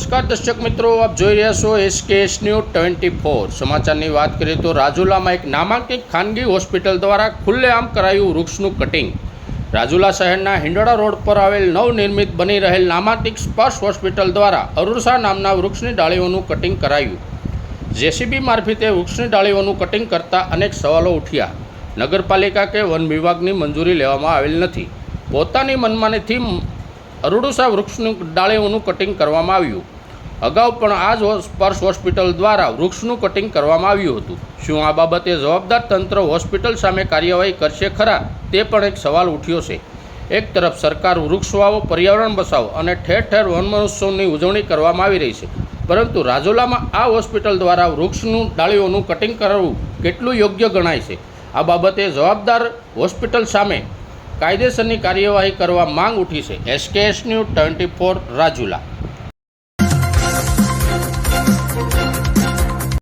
નમસ્કાર દર્શક મિત્રો, આપ જોઈ રહ્યા છો એસકેએસ ન્યૂ ટ્વેન્ટી ફોર. સમાચારની વાત કરીએ તો રાજુલામાં એક નામાંકિત ખાનગી હોસ્પિટલ દ્વારા ખુલ્લેઆમ કરાયું વૃક્ષનું કટિંગ. રાજુલા શહેરના હિંડોળા રોડ પર આવેલ નવનિર્મિત બની રહેલ નામાંકિત સ્પર્શ હોસ્પિટલ દ્વારા અરુષા નામના વૃક્ષની ડાળીઓનું કટિંગ કરાયું. જેસીબી મારફતે વૃક્ષની ડાળીઓનું કટિંગ કરતા અનેક સવાલો ઉઠ્યા. નગરપાલિકા કે વન વિભાગની મંજૂરી લેવામાં આવેલ નથી. પોતાની મનમાનીથી અરુડુસા વૃક્ષનું ડાળીઓનું કટિંગ કરવામાં આવ્યું. અગાઉ પણ આ જ સ્પર્શ હોસ્પિટલ દ્વારા વૃક્ષનું કટિંગ કરવામાં આવ્યું હતું. શું આ બાબતે જવાબદાર તંત્ર હોસ્પિટલ સામે કાર્યવાહી કરશે ખરા? તે પણ એક સવાલ ઉઠ્યો છે. એક તરફ સરકાર વૃક્ષ વાવો, પર્યાવરણ બસાવો અને ઠેર ઠેર વન મહોત્સવની ઉજવણી કરવામાં આવી રહી છે. પરંતુ રાજોલામાં આ હોસ્પિટલ દ્વારા વૃક્ષનું ડાળીઓનું કટિંગ કરવું કેટલું યોગ્ય ગણાય છે? આ બાબતે જવાબદાર હોસ્પિટલ સામે કાયદેસરની કાર્યવાહી કરવા માંગ ઉઠી છે. SKS news twenty four Rajula.